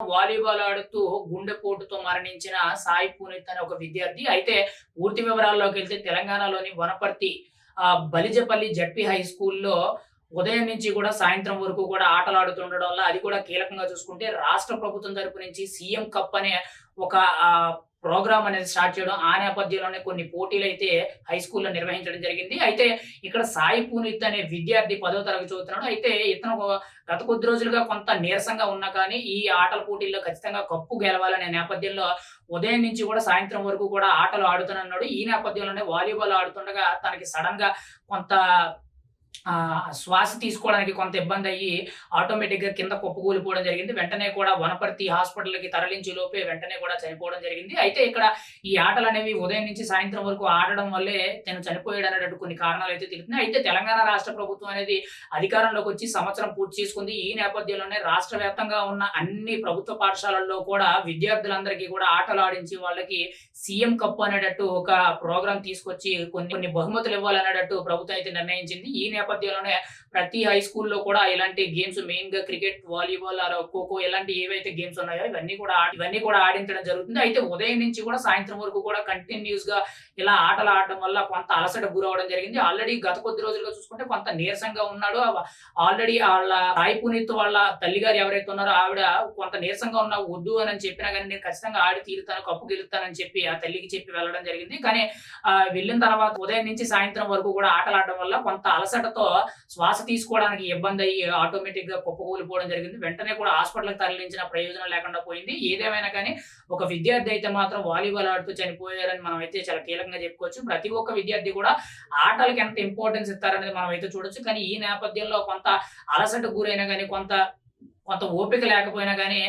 Volleyball ఆడుతూ గుండెపోటుతో మరణించిన సాయి పూనిత్ అనే ఒక విద్యార్థి. అయితే పూర్తి వివరాల్లోకి వెళ్తే తెలంగాణలోని వనపర్తి ఆ, బలిజపల్లి జడ్పీ హై స్కూల్లో ఉదయం నుంచి కూడా సాయంత్రం వరకు కూడా ఆటలు ఆడుతుండడం వల్ల అది కూడా కీలకంగా చూసుకుంటే రాష్ట్ర ప్రభుత్వం తరపు నుంచి సీఎం కప్ అనే ఒక ప్రోగ్రామ్ అనేది స్టార్ట్ చేయడం ఆ నేపథ్యంలోనే కొన్ని పోటీలు అయితే హై స్కూల్లో నిర్వహించడం జరిగింది. అయితే ఇక్కడ సాయి పూనిత్ అనే విద్యార్థి పదో తరగతి చదువుతున్నాడు. అయితే ఇతను గత కొద్ది రోజులుగా కొంత నీరసంగా ఉన్నా కానీ ఈ ఆటల పోటీల్లో ఖచ్చితంగా కప్పు గెలవాలనే నేపథ్యంలో ఉదయం నుంచి కూడా సాయంత్రం వరకు కూడా ఆటలు ఆడుతున్నాడు ఈ నేపథ్యంలోనే వాలీబాల్ ఆడుతుండగా తనకి సడన్గా కొంత శ్వాస తీసుకోవడానికి కొంత ఇబ్బంది అయ్యి ఆటోమేటిక్గా కింద కుప్పకూలిపోవడం జరిగింది. వెంటనే కూడా వనపర్తి హాస్పిటల్కి తరలించే లోపే వెంటనే కూడా చనిపోవడం జరిగింది. అయితే ఇక్కడ ఈ ఆటలు అనేవి ఉదయం నుంచి సాయంత్రం వరకు ఆడడం వల్లే తను చనిపోయాడు అనేటట్టు కొన్ని కారణాలు అయితే తెలుస్తున్నాయి అయితే తెలంగాణ రాష్ట్ర ప్రభుత్వం అనేది అధికారంలోకి వచ్చి సంవత్సరం పూర్తి చేసుకుంది. ఈ నేపథ్యంలోనే రాష్ట్ర వ్యాప్తంగా ఉన్న అన్ని ప్రభుత్వ పాఠశాలల్లో కూడా విద్యార్థులందరికీ కూడా ఆటలు ఆడించి వాళ్ళకి సీఎం కప్ అనేటట్టు ఒక ప్రోగ్రామ్ తీసుకొచ్చి కొన్ని కొన్ని బహుమతులు ఇవ్వాలనేటట్టు ప్రభుత్వం అయితే నిర్ణయించింది. ఈ నేపథ్యంలోనే ప్రతి హై స్కూల్లో కూడా ఇలాంటి గేమ్స్ మెయిన్గా క్రికెట్ వాలీబాల్ ఖోఖో ఇలాంటి ఏవైతే గేమ్స్ ఉన్నాయో ఇవన్నీ కూడా ఇవన్నీ కూడా ఆడించడం జరుగుతుంది. అయితే ఉదయం నుంచి కూడా సాయంత్రం వరకు కూడా కంటిన్యూస్గా ఇలా ఆటలు ఆడడం వల్ల కొంత అలసట గురవడం జరిగింది. ఆల్రెడీ గత కొద్ది రోజులుగా చూసుకుంటే కొంత నీరసంగా ఉన్నాడు. ఆల్రెడీ వాళ్ళ సాయి పునీత్ వాళ్ళ తల్లిగారు ఎవరైతే ఉన్నారో ఆవిడ కొంత నీరసంగా ఉన్నా వద్దు అని చెప్పినా కానీ నేను ఖచ్చితంగా ఆడి తీరుతాను కప్పు గెలుస్తానని చెప్పి ఆ తల్లికి చెప్పి వెళ్ళడం జరిగింది. కానీ వెళ్ళిన తర్వాత ఉదయం నుంచి సాయంత్రం వరకు కూడా ఆటలు ఆడడం వల్ల కొంత అలసట అలసటతో శ్వాస తీసుకోవడానికి ఇబ్బంది అయ్యి ఆటోమేటిక్గా కుప్పకూలిపోవడం జరిగింది. వెంటనే కూడా హాస్పిటల్కి తరలించిన ప్రయోజనం లేకుండా పోయింది. ఏదేమైనా కానీ ఒక విద్యార్థి అయితే మాత్రం వాలీబాల్ ఆడుతూ చనిపోయారని మనం అయితే చాలా కీలకంగా చెప్పుకోవచ్చు. ప్రతి ఒక్క విద్యార్థి కూడా ఆటలకి ఎంత ఇంపార్టెన్స్ ఇస్తారనేది మనం అయితే చూడొచ్చు. కానీ ఈ నేపథ్యంలో కొంత అలసట గురైనా కానీ కొంత కొంత ఓపిక లేకపోయినా కానీ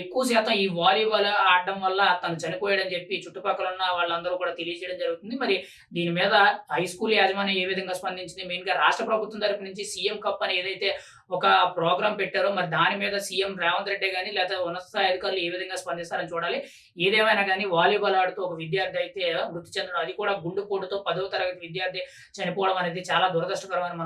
ఎక్కువ శాతం ఈ వాలీబాల్ ఆడడం వల్ల తను చనిపోయాడని చెప్పి చుట్టుపక్కల ఉన్న వాళ్ళందరూ కూడా తెలియజేయడం జరుగుతుంది. మరి దీని మీద హై స్కూల్ యాజమాన్యం ఏ విధంగా స్పందించింది? మెయిన్గా రాష్ట్ర ప్రభుత్వం తరపు నుంచి సీఎం కప్ అని ఏదైతే ఒక ప్రోగ్రామ్ పెట్టారో మరి దాని మీద సీఎం రేవంత్ రెడ్డి కానీ లేదా ఉన్నత స్థాయి అధికారులు ఏ విధంగా స్పందిస్తారని చూడాలి. ఏదేమైనా కానీ వాలీబాల్ ఆడుతూ ఒక విద్యార్థి అయితే మృతి చెందడం అది కూడా గుండెపోటుతో పదవ తరగతి విద్యార్థి చనిపోవడం అనేది చాలా దురదృష్టకరమైన